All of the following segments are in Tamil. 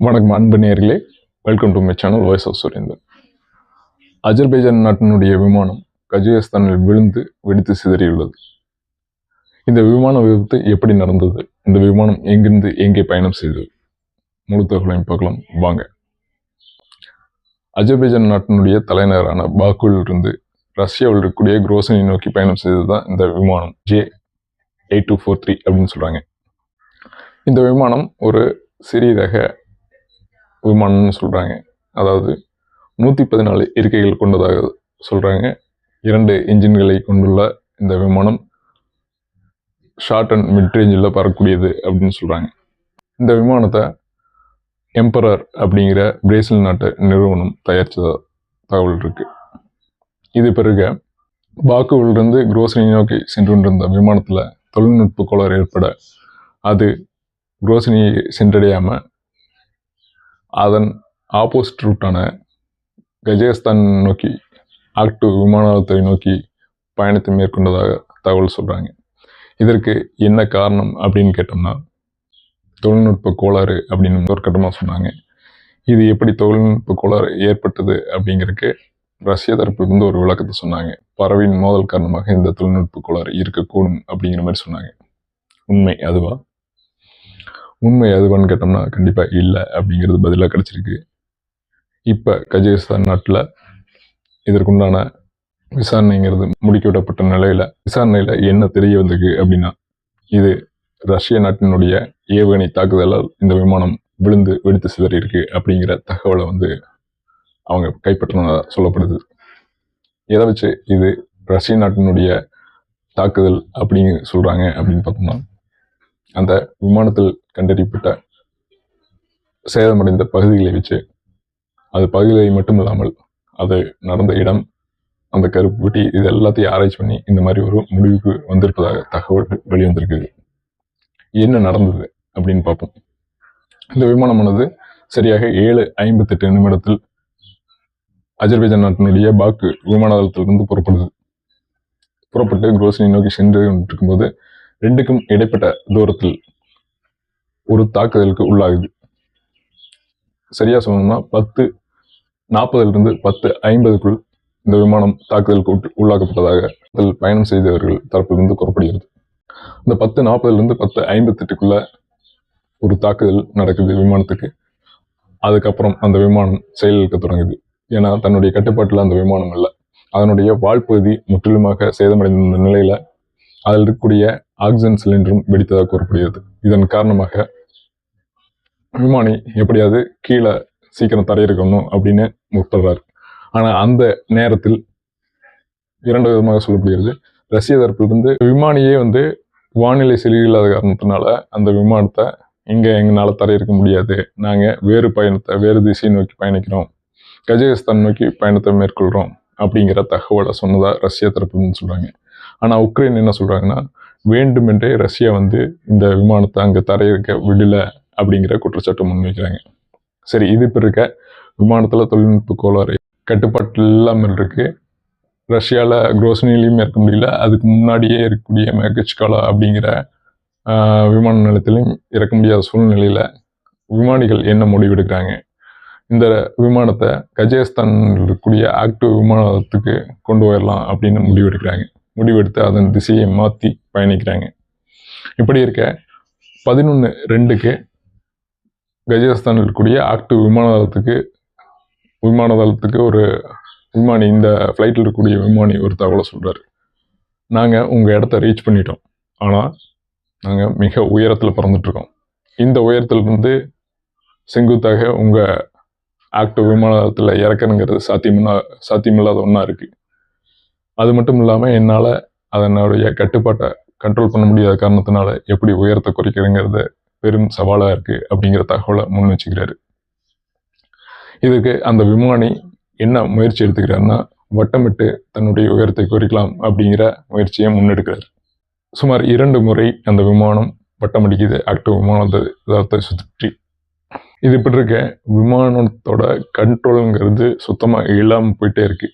வணக்கம் அன்பு நேர்களே welcome to my channel voice of Surender Azerbaijan நாட்டினுடைய விமானம் கஜகஸ்தானில் விழுந்து வெடித்து சிதறியுள்ளது. இந்த விமான விபத்து எப்படி நடந்தது? இந்த விமானம் எங்கிருந்து எங்கே பயணம் செய்தது? முழு தகவலையும் பார்க்கலாம். வாங்க. அஜர்பைஜான் நாட்டினுடைய தலைநகரான பாக்குவில் இருந்து ரஷ்யாவில் இருக்கக்கூடிய குரோசனை நோக்கி பயணம் செய்தது தான் இந்த விமானம். J eight two four three அப்படின்னு சொல்கிறாங்க இந்த விமானம் ஒரு சிறிய ரக விமானம்னு சொல்கிறாங்க அதாவது நூற்றி பதினாலு இருக்கைகள் கொண்டதாக சொல்கிறாங்க இரண்டு என்ஜின்களை கொண்டுள்ள இந்த விமானம் ஷார்ட் அண்ட் மிட் ரேஞ்சில் பறக்கக்கூடியது அப்படின்னு சொல்கிறாங்க இந்த விமானத்தை எம்பரர் அப்படிங்கிற பிரேசில் நாட்டு நிறுவனம் தயாரித்த தகவல் இருக்குது இது பிறகு பாக்குவிலிருந்து குரோசரி நோக்கி சென்று கொண்டிருந்த விமானத்தில் தொழில்நுட்ப கோளாறு ஏற்பட அது குரோசனியை சென்றடையாமல் அதன் ஆப்போசிட் ரூட்டான கஜகஸ்தான் நோக்கி ஆக்டு விமானத்தை நோக்கி பயணத்தை மேற்கொண்டதாக தகவல் சொல்கிறாங்க இதற்கு என்ன காரணம் அப்படின்னு கேட்டோம்னா தொழில்நுட்ப கோளாறு அப்படின்னு ஒரு கட்டமாக சொன்னாங்க. இது எப்படி தொழில்நுட்ப கோளாறு ஏற்பட்டது அப்படிங்கிறதுக்கு ரஷ்ய தரப்பிலிருந்து ஒரு விளக்கத்தை சொன்னாங்க. பறவையின் மோதல் காரணமாக இந்த தொழில்நுட்ப கோளாறு இருக்கக்கூடும் அப்படிங்கிற மாதிரி சொன்னாங்க. உண்மை அதுவா? உண்மை எதுவான்னு கேட்டோம்னா கண்டிப்பாக இல்லை அப்படிங்கிறது பதிலாக கிடச்சிருக்கு. இப்போ கஜகஸ்தான் நாட்டில் இதற்குண்டான விசாரணைங்கிறது முடுக்கிவிடப்பட்ட நிலையில் விசாரணையில் என்ன தெரிய வந்திருக்கு அப்படின்னா இது ரஷ்ய நாட்டினுடைய ஏவுகணை தாக்குதலால் இந்த விமானம் விழுந்து வெடித்து சிதறியிருக்கு அப்படிங்கிற தகவலை வந்து அவங்க கைப்பற்றினதாக சொல்லப்படுது. எதை வச்சு இது ரஷ்ய நாட்டினுடைய தாக்குதல் அப்படின்னு சொல்கிறாங்க அப்படின்னு பார்த்தோம்னா அந்த விமானத்தில் கண்டறியப்பட்ட சேதமடைந்த பகுதிகளை வச்சு அது பகுதிகளை மட்டும் இல்லாமல் அது நடந்த இடம் அந்த கருப்பு பெட்டி இது எல்லாத்தையும் ஆராய்ச்சி பண்ணி இந்த மாதிரி ஒரு முடிவுக்கு வந்திருப்பதாக தகவல் வெளிவந்திருக்குது. என்ன நடந்தது அப்படின்னு பார்ப்போம். இந்த விமானமானது சரியாக ஏழு ஐம்பத்தெட்டு நிமிடத்தில் அஜர்பைஜான் நாட்டினுடைய பாக்கு விமான தளத்திலிருந்து புறப்படுது. புறப்பட்டு குரோசினி நோக்கி சென்று கொண்டிருக்கும்போது ரெண்டுக்கும் இடைப்பட்ட தூரத்தில் ஒரு தாக்குதலுக்கு உள்ளாகுது. சரியா சொல்லணும்னா பத்து நாற்பதுலேருந்து பத்து ஐம்பதுக்குள் இந்த விமானம் தாக்குதலுக்கு உட்- உள்ளாக்கப்பட்டதாக அதில் பயணம் செய்தவர்கள் தரப்பிலிருந்து கூறப்படுகிறது. இந்த பத்து நாற்பதுலேருந்து பத்து ஐம்பத்தெட்டுக்குள்ள ஒரு தாக்குதல் நடக்குது விமானத்துக்கு. அதுக்கப்புறம் அந்த விமானம் செயலிழக்க தொடங்குது. ஏன்னா தன்னுடைய கட்டுப்பாட்டில் அந்த விமானம் இல்லை. அதனுடைய வாழ்ப்பகுதி முற்றிலுமாக சேதமடைந்த நிலையில் அதில் இருக்கக்கூடிய ஆக்சிஜன் சிலிண்டரும் வெடித்ததாக கூறப்படுகிறது. இதன் காரணமாக விமானி எப்படியாவது கீழே சீக்கிரம் தரையிறக்கணும் அப்படின்னு முற்படுறாரு. ஆனால் அந்த நேரத்தில் இரண்டு விதமாக சொல்லப்படுகிறது. ரஷ்ய தரப்பிலிருந்து விமானியே வந்து வானிலை சரியில்லாத காரணத்தினால அந்த விமானத்தை இங்கே எங்களால் தரையிறக்க முடியாது. நாங்கள் வேறு பயணத்தை வேறு திசையை நோக்கி பயணிக்கிறோம். கஜகஸ்தான் நோக்கி பயணத்தை மேற்கொள்கிறோம் அப்படிங்கிற தகவலை சொன்னதாக ரஷ்ய தரப்புன்னு சொல்கிறாங்க ஆனால் உக்ரைன் என்ன சொல்கிறாங்கன்னா வேண்டுமென்றே ரஷ்யா வந்து இந்த விமானத்தை அங்கே தரையிறக்க விடல அப்படிங்கிற குற்றச்சாட்டு முன்வைக்கிறாங்க சரி இது இப்ப இருக்க விமானத்தில் தொழில்நுட்ப கோளாறு கட்டுப்பாட்டு இல்லாமல் இருக்கு. ரஷ்யாவில் குரோசனிலையும் இருக்க முடியல. அதுக்கு முன்னாடியே இருக்கக்கூடிய மேகச்காலா அப்படிங்கிற விமான நிலையத்திலையும் இறக்க முடியாத சூழ்நிலையில் விமானிகள் என்ன முடிவெடுக்கிறாங்க இந்த விமானத்தை கஜேஸ்தான் இருக்கக்கூடிய ஆக்டிவ் விமானத்துக்கு கொண்டு வரலாம் அப்படின்னு முடிவெடுக்கிறாங்க முடிவெடுத்து அதன் திசையை மாற்றி பயணிக்கிறாங்க. இப்படி இருக்க பதினொன்று ரெண்டுக்கு கஜகஸ்தானில் இருக்கக்கூடிய ஆக்டிவ் விமானதளத்துக்கு விமான தளத்துக்கு ஒரு விமானி இந்த ஃப்ளைட்டில் இருக்கக்கூடிய விமானி ஒரு தகவலை சொல்கிறாரு நாங்கள் உங்கள் இடத்த ரீச் பண்ணிட்டோம். ஆனால் நாங்கள் மிக உயரத்தில் பறந்துட்டுருக்கோம் இந்த உயரத்துலேருந்து செங்குத்தாக உங்கள் ஆக்டிவ் விமானத்தில் இறக்கணுங்கிறது சாத்தியமில்லா சாத்தியமில்லாத ஒன்றா இருக்குது அது மட்டும் இல்லாமல் என்னால் அதனுடைய கட்டுப்பாட்டை கண்ட்ரோல் பண்ண முடியாத காரணத்தினால எப்படி உயரத்தை குறைக்கிறதுங்கிறது பெரும் சவாலாக இருக்குது அப்படிங்கிற தகவலை முன் வச்சுக்கிறாரு. இதுக்கு அந்த விமானி என்ன முயற்சி எடுத்துக்கிறாருன்னா வட்டமிட்டு தன்னுடைய உயரத்தை குறிக்கலாம் அப்படிங்கிற முயற்சியை முன்னெடுக்கிறார். சுமார் இரண்டு முறை அந்த விமானம் வட்டமடிக்குது ஆக்டிவ் விமானத்தை சுற்றி. இது இப்படி இருக்க விமானத்தோட கண்ட்ரோலுங்கிறது சுத்தமாக இல்லாமல் போயிட்டே இருக்கு.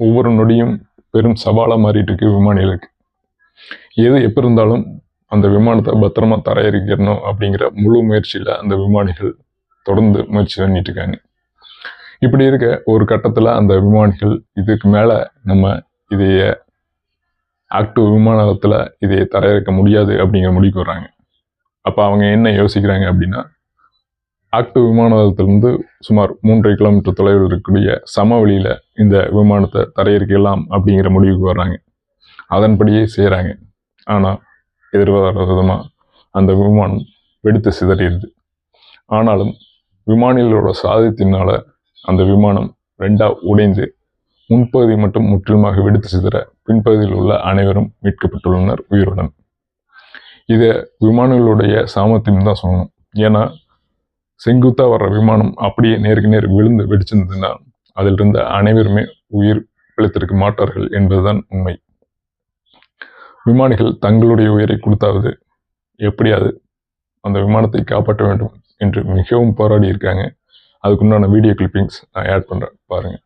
ஒவ்வொரு நொடியும் பெரும் சவாலாக மாறிட்டு இருக்கு விமானிகளுக்கு. எது எப்போ இருந்தாலும் அந்த விமானத்தை பத்திரமா தரையிறக்கணும் அப்படிங்கிற முழு முயற்சியில் அந்த விமானிகள் தொடர்ந்து முயற்சி பண்ணிட்டு இருக்காங்க. இப்படி இருக்க ஒரு கட்டத்தில் அந்த விமானிகள் இதுக்கு மேலே நம்ம இதைய ஆக்டிவ் விமானத்தில் இதை தரையிறக்க முடியாது அப்படிங்கிற முடிவுக்கு வர்றாங்க. அப்போ அவங்க என்ன யோசிக்கிறாங்க அப்படின்னா ஆக்டிவ் விமானத்திலிருந்து சுமார் மூன்றரை கிலோமீட்டர் தொலைவில் இருக்கக்கூடிய சமவெளியில் இந்த விமானத்தை தரையிறக்கலாம் அப்படிங்கிற முடிவுக்கு வர்றாங்க. அதன்படியே செய்கிறாங்க ஆனால் எதிர்பாராத விதமாக அந்த விமானம் வெடித்து சிதறிடுது ஆனாலும் விமானிகளோட சாதத்தினால அந்த விமானம் ரெண்டாக உடைந்து முன்பகுதி மட்டும் முற்றிலுமாக வெடித்து சிதற பின்பகுதியில் உள்ள அனைவரும் மீட்கப்பட்டுள்ளனர் உயிருடன். இதை விமானிகளுடைய சாமர்த்தியம் தான் சொல்லணும். ஏன்னா செங்குத்தாக வர்ற விமானம் அப்படியே நேருக்கு நேர் விழுந்து வெடிச்சிருந்ததுன்னா அதில் இருந்த அனைவருமே உயிர் பிழைத்திருக்க மாட்டார்கள் என்பதுதான் உண்மை. விமானிகள் தங்களுடைய உயிரை கொடுத்தாவது எப்படியாவது அந்த விமானத்தை காப்பாற்ற வேண்டும் என்று மிகவும் போராடி இருக்காங்க அதுக்குண்டான வீடியோ கிளிப்பிங்ஸ் நான் ஆட் பண்ணுறேன் பாருங்கள்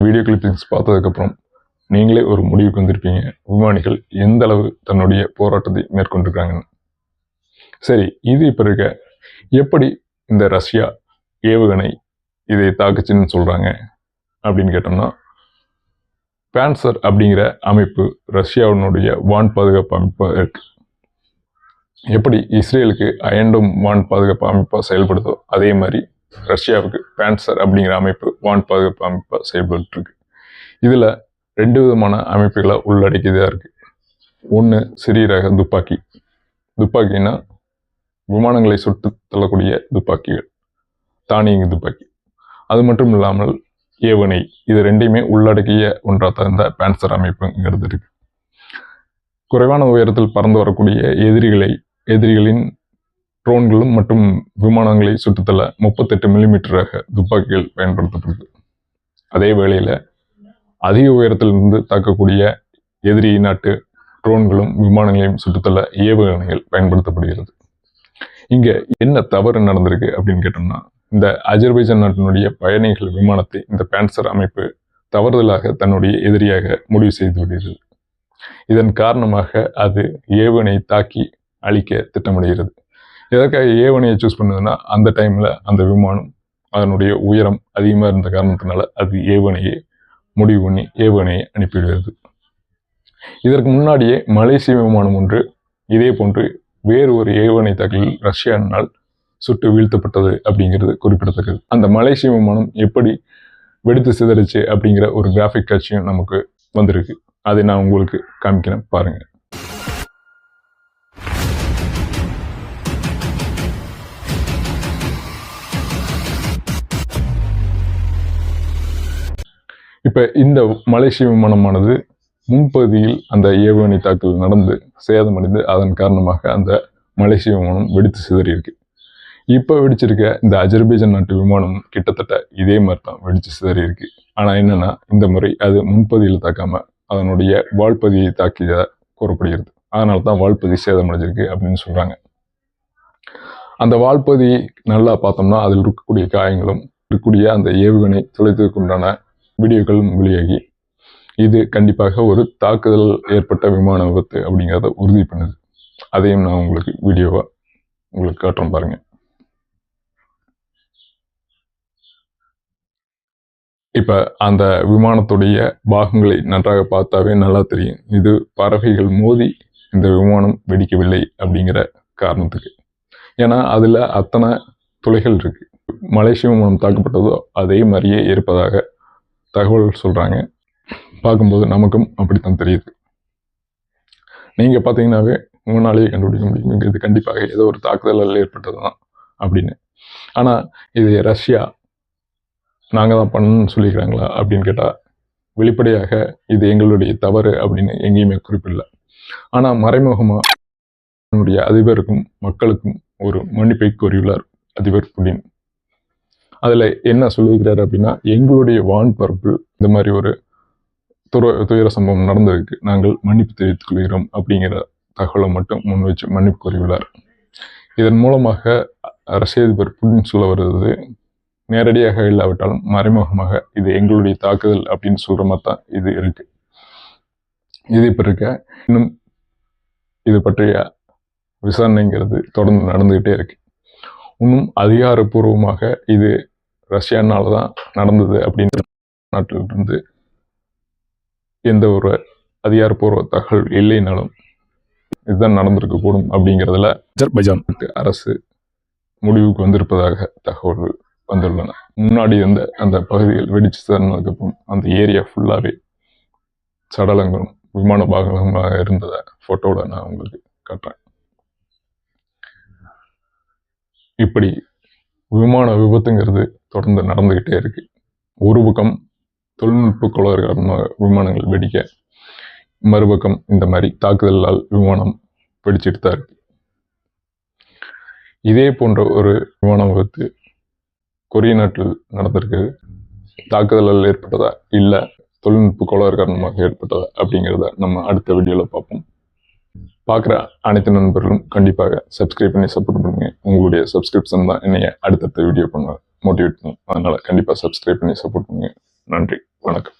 வீடியோ கிளிப்பிங்ஸ் பார்த்ததுக்கப்புறம் நீங்களே ஒரு முடிவுக்கு வந்திருப்பீங்க. விமானிகள் எந்த அளவு தன்னுடைய போராட்டத்தை மேற்கொண்டிருக்காங்கன்னு. சரி இது இப்போ இருக்க எப்படி இந்த ரஷ்யா ஏவுகணை இதை தாக்குச்சுன்னு சொல்கிறாங்க அப்படின்னு கேட்டோம்னா பேன்சர் அப்படிங்கிற அமைப்பு ரஷ்யாவினுடைய வான் பாதுகாப்பு அமைப்பாக இருக்கு. எப்படி இஸ்ரேலுக்கு அயண்டும் வான் பாதுகாப்பு அமைப்பாக செயல்படுதோ அதே மாதிரி ரஷ்யாவுக்கு பேன்சர் அப்படிங்கிற அமைப்பு வான் பாதுகாப்பு அமைப்பாக செயல்பட்டுருக்கு. இதில் ரெண்டு விதமான அமைப்புகளை உள்ளடக்கியதாக இருக்குது ஒன்று சிறிய ரக துப்பாக்கி. துப்பாக்கின்னா விமானங்களை சுட்டு தள்ளக்கூடிய துப்பாக்கிகள் தானியங்கி துப்பாக்கி. அது மட்டும் இல்லாமல் ஏவனை இது ரெண்டையுமே உள்ளடக்கிய ஒன்றாக தகுந்த பேன்சர் அமைப்புங்கிறது இருக்குது குறைவான உயரத்தில் பறந்து வரக்கூடிய எதிரிகளை எதிரிகளின் ட்ரோன்களும் மற்றும் விமானங்களை சுட்டுத்தள்ள முப்பத்தெட்டு மில்லிமீட்டராக துப்பாக்கிகள் பயன்படுத்தப்படுது அதே வேளையில் அதிக உயரத்திலிருந்து தாக்கக்கூடிய எதிரி நாட்டு ட்ரோன்களும் விமானங்களையும் சுட்டுத்தள்ள ஏவுகணைகள் பயன்படுத்தப்படுகிறது. இங்கே என்ன தவறு நடந்திருக்கு அப்படின்னு கேட்டோம்னா இந்த அஜர்பைஜான் நாட்டினுடைய பயணிகள் விமானத்தை இந்த பேன்சர் அமைப்பு தவறுதலாக தன்னுடைய எதிரியாக முடிவு செய்து விடுகிறது. இதன் காரணமாக அது ஏவுகணை தாக்கி அழிக்க திட்டமிடுகிறது. எதற்காக ஏவனையை சூஸ் பண்ணுதுன்னா அந்த டைமில் அந்த விமானம் அதனுடைய உயரம் அதிகமாக இருந்த காரணத்தினால அது ஏவனையை முடிவு பண்ணி ஏவனையை அனுப்பிவிடுகிறது. இதற்கு முன்னாடியே மலேசிய விமானம் ஒன்று இதே போன்று வேறு ஒரு ஏவனை தாக்கலில் ரஷ்யானால் சுட்டு வீழ்த்தப்பட்டது அப்படிங்கிறது குறிப்பிடத்தக்கது. அந்த மலேசிய விமானம் எப்படி வெடித்து சிதறிச்சு அப்படிங்கிற ஒரு கிராஃபிக் காட்சியும் நமக்கு வந்திருக்கு. அதை நான் உங்களுக்கு காமிக்கிறேன். பாருங்கள் இப்போ இந்த மலேசிய விமானமானது முன்பகுதியில் அந்த ஏவுகணை தாக்குதல் நடந்து சேதமடைந்து அதன் காரணமாக அந்த மலேசிய விமானம் வெடித்து சிதறியிருக்கு. இப்போ வெடிச்சிருக்க இந்த அஜர்பைஜான் நாட்டு விமானம் கிட்டத்தட்ட இதே மாதிரி தான் வெடித்து சிதறியிருக்கு. ஆனால் என்னென்னா இந்த முறை அது முன்பகுதியில் தாக்காமல் அதனுடைய வால்பதியை தாக்கியதாக கூறப்படுகிறது. அதனால தான் வால்பதி சேதமடைஞ்சிருக்கு அப்படின்னு சொல்கிறாங்க அந்த வால்பதி நல்லா பார்த்தோம்னா அதில் இருக்கக்கூடிய காயங்களும் இருக்கக்கூடிய அந்த ஏவுகணை தொலைத்ததுக்கு உண்டான வீடியோக்களும் வெளியாகி இது கண்டிப்பாக ஒரு தாக்குதல் ஏற்பட்ட விமான விபத்து அப்படிங்கிறத உறுதி பண்ணுது. அதையும் நான் உங்களுக்கு வீடியோவாக உங்களுக்கு காட்டுறேன் பாருங்க. இப்போ அந்த விமானத்துடைய பாகங்களை நன்றாக பார்த்தாவே நல்லா தெரியும். இது பறவைகள் மோதி இந்த விமானம் வெடிக்கவில்லை அப்படிங்கிற காரணத்துக்கு. ஏன்னா அதில் அத்தனை துளைகள் இருக்குது மலேசிய விமானம் தாக்கப்பட்டதோ அதே மாதிரியே இருப்பதாக தகவல் சொல்கிறாங்க பார்க்கும்போது நமக்கும் அப்படித்தான் தெரியுது. நீங்கள் பார்த்தீங்கன்னாவே உங்களாலேயே கண்டுபிடிக்க முடியுங்கிறது கண்டிப்பாக ஏதோ ஒரு தாக்குதலால் ஏற்பட்டது தான் அப்படின்னு. ஆனால் இது ரஷ்யா நாங்கள் தான் பண்ணணும்னு சொல்லிக்கிறாங்களா அப்படின்னு கேட்டால் வெளிப்படையாக இது எங்களுடைய தவறு அப்படின்னு எங்கேயுமே குறிப்பிடல. ஆனால் மறைமுகமாக அதிபருக்கும் மக்களுக்கும் ஒரு மன்னிப்பை கோரியுள்ளார் அதிபர் புடின். அதில் என்ன சொல்லியிருக்கிறாரு அப்படின்னா எங்களுடைய வான் பரப்பில் இந்த மாதிரி ஒரு துற துயர சம்பவம் நடந்திருக்கு. நாங்கள் மன்னிப்பு தெரிவித்துக் கொள்கிறோம் அப்படிங்கிற தகவலை மட்டும் முன் வச்சு மன்னிப்பு கோரியுள்ளார் இதன் மூலமாக ரஷ்ய அதிபர் புட்டின் சொல்ல வருவது நேரடியாக இல்லாவிட்டாலும் மறைமுகமாக இது எங்களுடைய தாக்குதல் அப்படின்னு சொல்கிற மாதிரி தான் இது இருக்கு. இது இப்போ இருக்க. இன்னும் இது பற்றிய விசாரணைங்கிறது தொடர்ந்து நடந்துக்கிட்டே இருக்கு. இன்னும் அதிகாரப்பூர்வமாக இது ரஷ்யானால தான் நடந்தது அப்படின்னு நாட்டிலிருந்து எந்த ஒரு அதிகாரப்பூர்வ தகவல் இல்லைனாலும் இதுதான் நடந்திருக்க கூடும் அப்படிங்கிறதுல அஜர்பைஜான். அரசு முடிவுக்கு வந்திருப்பதாக தகவல்கள் வந்துள்ளன. முன்னாடி இருந்த அந்த பகுதிகள் வெடிச்சு தருணதுக்கப்புறம் அந்த ஏரியா ஃபுல்லாகவே சடலங்களும் விமான பாகங்களாக இருந்ததை ஃபோட்டோவில் நான் உங்களுக்கு காட்டுறேன். இப்படி விமான விபத்துங்கிறது தொடர்ந்து நடந்துக்கிட்டே இருக்கு. ஒரு பக்கம் தொழில்நுட்ப கோளாறு காரணமாக விமானங்கள் வெடிக்க மறுபக்கம் இந்த மாதிரி தாக்குதலால் விமானம் வெடிச்சிட்டு தான் இருக்கு. இதே போன்ற ஒரு விமான விபத்து கொரிய நாட்டில் நடந்திருக்கு தாக்குதலால் ஏற்பட்டதா? இல்லை தொழில்நுட்ப கோளாறு காரணமாக ஏற்பட்டதா? அப்படிங்கிறத நம்ம அடுத்த வீடியோவில் பார்ப்போம். பார்க்குற அனைத்து நண்பர்களும் கண்டிப்பாக சப்ஸ்கிரைப் பண்ணி சப்போர்ட் பண்ணுங்க. உங்களுடைய சப்ஸ்கிரிப்ஷன் தான் என்னைய அடுத்தடுத்த வீடியோ பண்ணுவேன் மோட்டிவேட் பண்ணும் அதனால கண்டிப்பாக சப்ஸ்கிரைப் பண்ணி சப்போர்ட் பண்ணுங்க. நன்றி வணக்கம்.